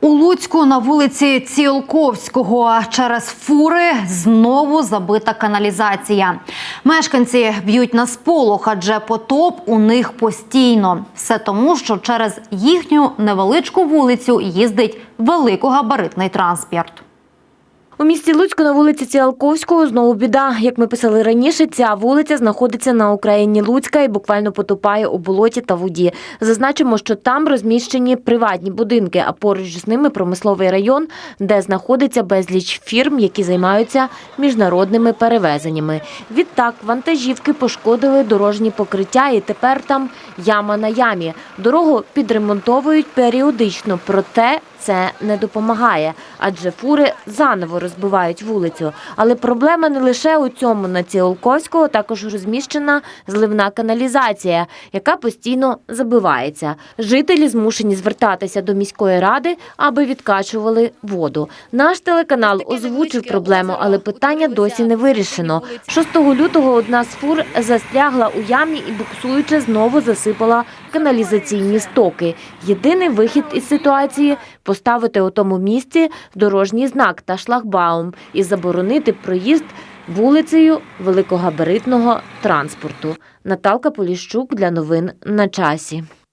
У Луцьку на вулиці Цілковського через фури знову забита каналізація. Мешканці б'ють на сполох, адже потоп у них постійно. Все тому, що через їхню невеличку вулицю їздить великогабаритний транспорт. У місті Луцьку на вулиці Ціалковського знову біда. Як ми писали раніше, ця вулиця знаходиться на Україні Луцька і буквально потопає у болоті та воді. Зазначимо, що там розміщені приватні будинки, а поруч з ними промисловий район, де знаходиться безліч фірм, які займаються міжнародними перевезеннями. Відтак вантажівки пошкодили дорожні покриття, і тепер там яма на ямі. Дорогу підремонтовують періодично, проте це не допомагає, адже фури заново розбивають вулицю. Але проблема не лише у цьому. На Ціолковського також розміщена зливна каналізація, яка постійно забивається. Жителі змушені звертатися до міської ради, аби відкачували воду. Наш телеканал озвучив проблему, але питання досі не вирішено. 6 лютого одна з фур застрягла у ямі і буксуючи знову засипала каналізаційні стоки. Єдиний вихід із ситуації поставити у тому місці дорожній знак та шлагбаум і заборонити проїзд вулицею великогабаритного транспорту. Наталка Поліщук для новин на часі.